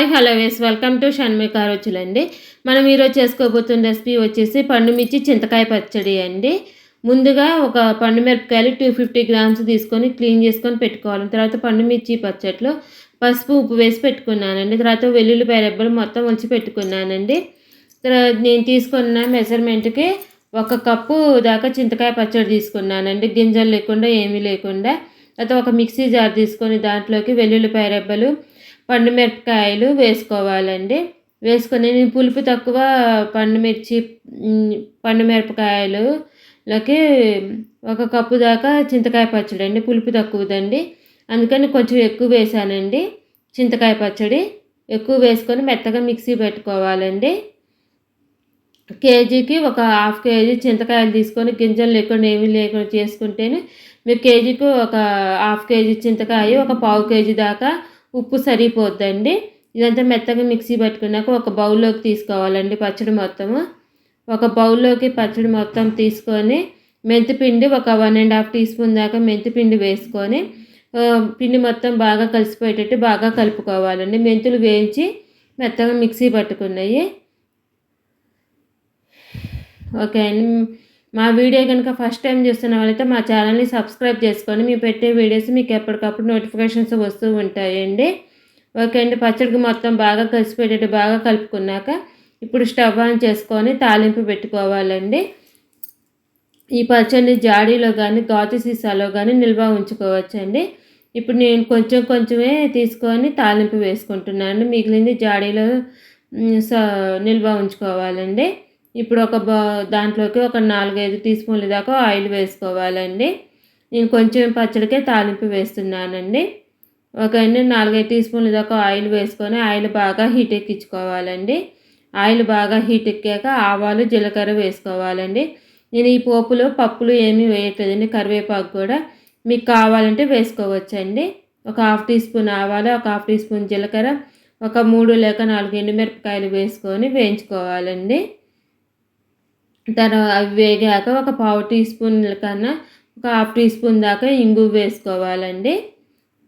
Hi hello వేస్ welcome to Shanmika రుచులండి మనం ఈరోజు చేసుకోబోతున్న రెసిపీ వచ్చేసి పండుమిర్చి చింతకాయ పచ్చడి అండి. ముందుగా ఒక పండు మిరపకాయలు టూ ఫిఫ్టీ గ్రామ్స్ తీసుకొని క్లీన్ చేసుకొని పెట్టుకోవాలి. తర్వాత పండు మిర్చి పచ్చట్లో పసుపు ఉప్పు వేసి పెట్టుకున్నానండి. తర్వాత వెల్లుల్లిపాయ రెబ్బలు మొత్తం ఉంచి పెట్టుకున్నానండి. తర్వాత నేను తీసుకున్న మెజర్మెంట్కి ఒక కప్పు దాకా చింతకాయ పచ్చడి తీసుకున్నానండి. గింజలు లేకుండా ఏమీ లేకుండా. తర్వాత ఒక మిక్సీ జార్ తీసుకొని దాంట్లోకి వెల్లుల్లిపాయ రెబ్బలు పండు మిరపకాయలు వేసుకోవాలండి. వేసుకొని నేను పులుపు తక్కువ పండు పండుమిరపకాయలు లోకి ఒక కప్పు దాకా చింతకాయ పచ్చడి అండి. పులుపు తక్కువదండి. అందుకని కొంచెం ఎక్కువ వేసానండి. చింతకాయ పచ్చడి ఎక్కువ వేసుకొని మెత్తగా మిక్సీ పెట్టుకోవాలండి. కేజీకి ఒక హాఫ్ కేజీ చింతకాయలు తీసుకొని గింజలు లేకుండా ఏమీ లేకుండా చేసుకుంటేనే మీకు కేజీకి ఒక హాఫ్ కేజీ చింతకాయ ఒక పావు కేజీ దాకా ఉప్పు సరిపోద్దండి. ఇదంతా మెత్తగా మిక్సీ పట్టుకున్నాక ఒక బౌల్లోకి తీసుకోవాలండి పచ్చడి మొత్తము. ఒక బౌల్లోకి పచ్చడి మొత్తం తీసుకొని మెంతిపిండి ఒక one and half teaspoon దాకా మెంతిపిండి వేసుకొని పిండి మొత్తం బాగా కలిసిపోయేటట్టు బాగా కలుపుకోవాలండి. మెంతులు వేయించి మెత్తగా మిక్సీ పట్టుకున్నాయి. ఓకే అండి. మా వీడియో కనుక ఫస్ట్ టైం చూస్తున్న వాళ్ళైతే మా ఛానల్ని సబ్స్క్రైబ్ చేసుకొని మేము పెట్టే వీడియోస్ మీకు ఎప్పటికప్పుడు నోటిఫికేషన్స్ వస్తూ ఉంటాయండి. ఓకే అండి పచ్చడికి మొత్తం బాగా కలిసిపెట్టేట్టు బాగా కలుపుకున్నాక ఇప్పుడు స్టవ్ ఆన్ చేసుకొని తాలింపు పెట్టుకోవాలండి. ఈ పచ్చడిని జాడీలో కానీ గాజు సీసాలో కానీ నిల్వ ఉంచుకోవచ్చండి. ఇప్పుడు నేను కొంచెం కొంచెమే తీసుకొని తాలింపు వేసుకుంటున్నాను. మిగిలింది జాడీలో నిల్వ ఉంచుకోవాలండి. ఇప్పుడు ఒక బా దాంట్లోకి ఒక నాలుగైదు టీ స్పూన్ల దాకా ఆయిల్ వేసుకోవాలండి. నేను కొంచెం పచ్చడికే తాలింపు వేస్తున్నానండి. ఒక నాలుగైదు టీ స్పూన్ల దాకా ఆయిల్ వేసుకొని ఆయిల్ బాగా హీట్ ఎక్కించుకోవాలండి. ఆయిల్ బాగా హీట్ ఎక్కాక ఆవాలు జీలకర్ర వేసుకోవాలండి. నేను ఈ పోపులో పప్పులు ఏమీ వేయట్లేదండి. కరివేపాకు కూడా మీకు కావాలంటే వేసుకోవచ్చండి. ఒక హాఫ్ టీ స్పూన్ ఆవాలు ఒక హాఫ్ టీ స్పూన్ జీలకర్ర ఒక మూడు లేక నాలుగు ఎండుమిరపకాయలు వేసుకొని వేయించుకోవాలండి. తర్వాత అవి వేగాక ఒక పావు టీ స్పూన్ల కన్నా ఒక హాఫ్ టీ స్పూన్ దాకా ఇంగు వేసుకోవాలండి.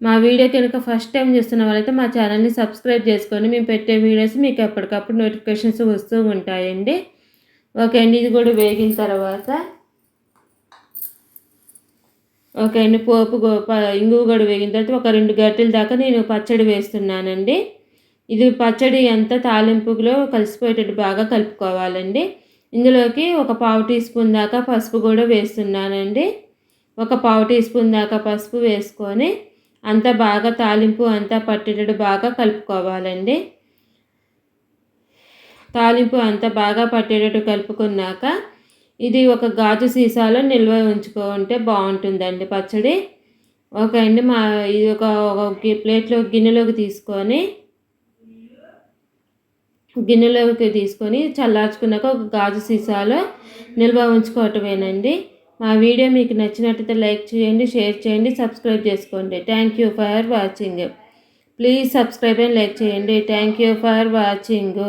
మా వీడియో కనుక ఫస్ట్ టైం చూస్తున్న వాళ్ళైతే మా ఛానల్ని సబ్స్క్రైబ్ చేసుకొని మేము పెట్టే వీడియోస్ మీకు ఎప్పటికప్పుడు నోటిఫికేషన్స్ వస్తూ ఉంటాయండి. ఓకే అండి ఇది కూడా వేగిన తర్వాత ఓకే అండి పోపు ఇంగు కూడా వేగిన తర్వాత ఒక రెండు గంటల దాకా నేను పచ్చడి వేస్తున్నానండి. ఇది పచ్చడి అంతా తాలింపులో కలిసిపోయేటట్టు బాగా కలుపుకోవాలండి. ఇందులోకి ఒక పావు టీ స్పూన్ దాకా పసుపు కూడా వేస్తున్నానండి. ఒక పావు టీ స్పూన్ దాకా పసుపు వేసుకొని అంతా బాగా తాలింపు అంతా పట్టేటట్టు బాగా కలుపుకోవాలండి. తాలింపు అంతా బాగా పట్టేటట్టు కలుపుకున్నాక ఇది ఒక గాజు సీసాలో నిల్వ ఉంచుకుంటే బాగుంటుందండి పచ్చడి. ఓకే అండి మా ఇది ఒక ప్లేట్లో గిన్నెలోకి తీసుకొని గిన్నెలోకి తీసుకొని చల్లార్చుకున్నాక ఒక గాజు సీసాలో నిల్వ ఉంచుకోవటమేనండి. మా వీడియో మీకు నచ్చినట్టయితే లైక్ చేయండి షేర్ చేయండి సబ్స్క్రైబ్ చేసుకోండి. Thank you for watching. Please subscribe and like చేయండి. Thank you for watching.